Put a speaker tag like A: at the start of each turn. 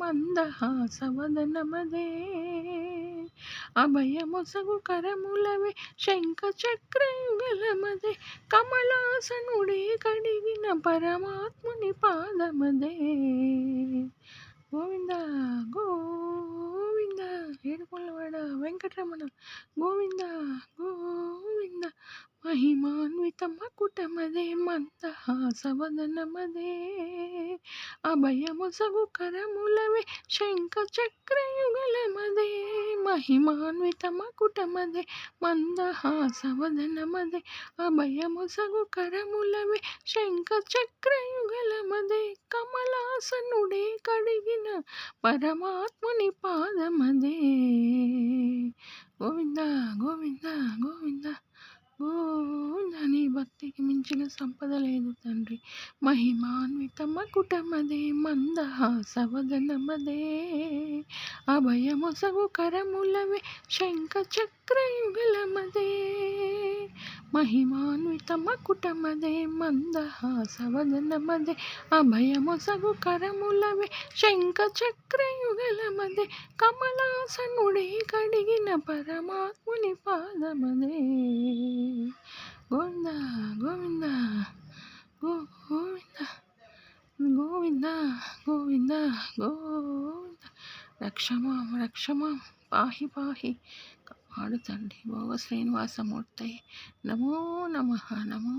A: మందహాసవదనమదే. అభయమొసగు కరములవే శంఖ చక్రంగలమదే కమలాసనుడే కడిగిన పరమాత్ముని పాదమదే. గోవింద గోవింద ఏడుకొండవాడ వెంకటరమణ. గోవింద గోవింద మహిమాన్విత మకుటమదే మందహాసవదనమదే. అభయముసగు కరములవే శంఖ చక్రయుగలమదే మహిమాన్విత మకుటమదే మందహాసవదనమదే అభయముసగు కరములవే శంఖ చక్రయుగలమదే కమలాసనుడే కడిగిన పరమాత్ముని పాదమదే. గోవింద గోవింద గోవింద గో భక్తికి మించిన సంపద లేదు తండ్రి. మహిమాన్విత మకుటమదే మందహాసవదనమదే అభయమొసగు కరములవే శంఖ చక్రయుగలమదే. మహిమాన్విత మకుటమదే మందహాసవదనమదే అభయమొసగు కరములవే శంఖ చక్రయుగలమదే. కమలాసనుడే కడిగిన పరమాత్ముని పాదమదే గోవింద గోవింద గోవింద గోవింద గోవింద గోవింద. రక్షమాం రక్షమాం. పాహి పాహి. కాపాడు తండ్రి భోగ శ్రీనివాసమూర్తయి నమో నమ నమో